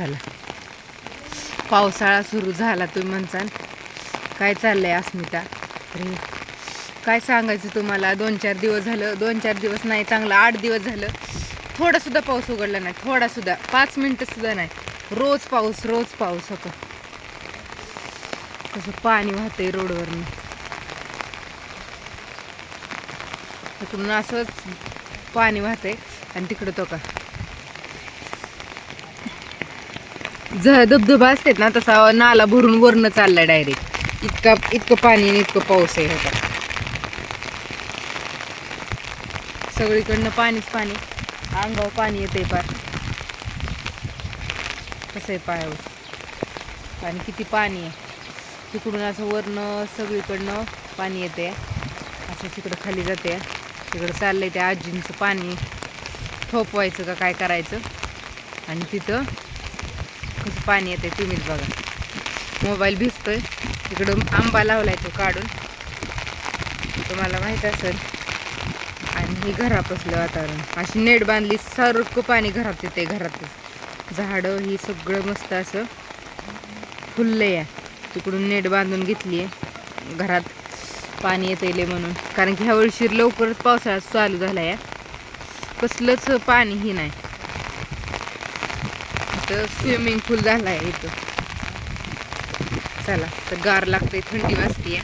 चला पावसाळा सुरू झाला तुम्ही म्हणसान. काय चाललंय अस्मिता? अरे काय सांगायचं तुम्हाला? दोन चार दिवस झालं दोन चार दिवस नाही चांगलं आठ दिवस झालं. थोडासुद्धा पाऊस उघडला नाही थोडा सुद्धा पाच मिनटं सुद्धा नाही. रोज पाऊस रोज पाऊस होता. कसं पाणी वाहतंय रोडवरनं. तिकडून असंच पाणी वाहतंय आणि तिकडं तो का? ज धबधबा असतात ना तसा नाला भरून वरनं चाललाय डायरेक्ट इतका इतकं पाणी आणि इतकं पाऊस आहे होता सगळीकडनं पाणीच पाणी. अंगावर पाणी येते पार कसं आहे पायावर? आणि किती पाणी आहे. तिकडून असं वरनं सगळीकडनं पाणी येते असं तिकडं खाली जाते तिकडं चाललंय त्या आजींचं पाणी. थोपवायचं का काय करायचं? आणि तिथं पाणी येते तुम्हीच बघा. मोबाईल भिजतोय. तिकडं आंबा लावलाय तो काढून. तुम्हाला माहीत असेल. आणि हे घरापासलं वातावरण. अशी नेट बांधली सारखं पाणी घरात येते घरात झाडं ही सगळं मस्त असं फुललं या तिकडून नेट बांधून घेतली आहे घरात पाणी येते म्हणून. कारण की ह्या वर्षी लवकरच पावसाळा चालू झाला या कसलंच पाणीही नाही. स्विमिंग पूल झाला आहे इथं. चला तर गार लागते थंडी वाजते